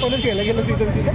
केलं गेलं तिथं तिथं.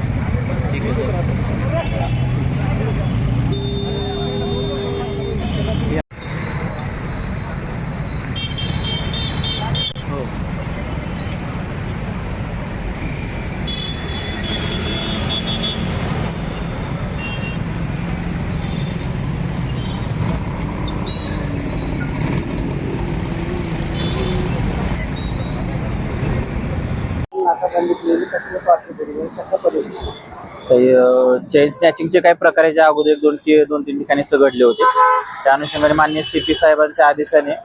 काही चेन स्नॅचिंगचे काही प्रकार ज्या अगोदर एक दोन दोन तीन ठिकाणी सगडले होते. त्या अनुषंगाने मान्य सी पी साहेबांच्या आदेशाने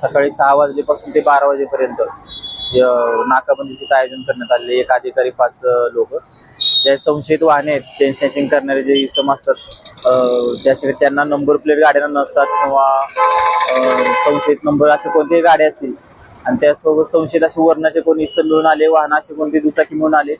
सकाळी सहा वाजलेपासून ते बारा वाजेपर्यंत अ, नाकाबंदीचे आयोजन करण्यात आले एक अधिकारी पाच लोक. जे संशयित वाहने आहेत चेन स्नॅचिंग करणारे जे इसम असतात त्यासाठी त्यांना नंबर प्लेट गाड्यांना नसतात किंवा संशयित नंबर असे कोणतेही गाड्या असतील आणि त्यासोबत संशयित असे वर्णाचे कोणी इसम मिळून आले वाहन असे कोणते दुचाकी मिळून आले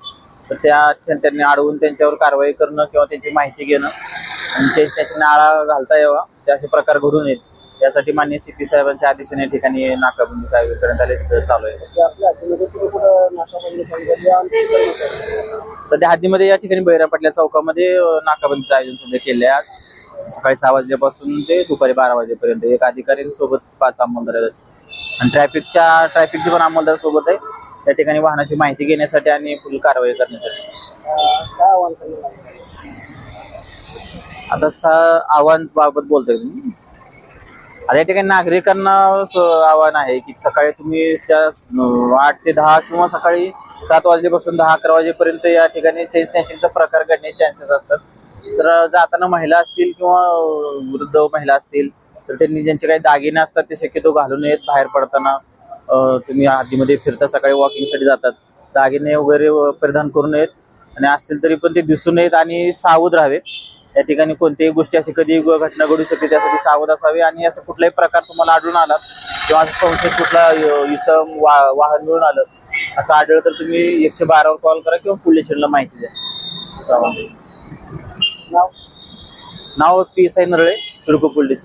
तर त्या त्या- त्यांनी अडवून त्यांच्यावर कारवाई करणं किंवा त्यांची माहिती घेणं आणि स्नॅचिंगला आळा घालता यावा ते असे प्रकार घडून येत यासाठी मान्य सी पी साहेबांच्या आदेशाने या ठिकाणी नाकाबंदी आयोजन करण्यात आले चालू आहे आमची कर्मचारी. सध्या हद्दीमध्ये या ठिकाणी बैरा पाटल्या चौकामध्ये नाकाबंदीचं आयोजन सध्या केले आहे आज सकाळी सहा वाजल्यापासून ते दुपारी बारा वाजेपर्यंत एक अधिकारी सोबत पाच अंमलदार. आणि ट्रॅफिकच्या ट्रॅफिकचे पण अंमलदार सोबत आहे. त्या ठिकाणी वाहनाची माहिती घेण्यासाठी आणि फुल कारवाई करण्यासाठी. आहे? आता सा आव्हान बाबत बोलतोय तुम्ही? आता या ठिकाणी नागरिकांना स- आव्हान आहे की सकाळी तुम्ही त्या आठ ते दहा किंवा सकाळी सात वाजल्यापासून दहा अकरा वाजेपर्यंत या ठिकाणी चेन स्नॅचिंगचा प्रकार घडण्याचे चान्सेस असतात. तर जाताना महिला असतील किंवा वृद्ध महिला असतील तर त्यांनी ज्यांचे काही दागिने असतात ते शक्यतो घालून येत बाहेर पडताना. तुम्ही हद्दीमध्ये फिरता सकाळी वॉकिंगसाठी जातात. दागिने वगैरे परिधान करून येत आणि असतील तरी पण ते दिसून नयेत आणि सावध राहावे. या ठिकाणी कोणत्याही गोष्टी अशी कधी घटना घडू शकते त्यासाठी सावध असावे आणि असं कुठलाही प्रकार तुम्हाला आढळून आला किंवा असं संशयित कुठला इसम वा वाहन मिळून आलं असं आढळलं तर तुम्ही एकशे बारावर कॉल करा किंवा पोलीस स्टेशनला माहिती द्या. नाव? नाव P S I Narale CIDCO police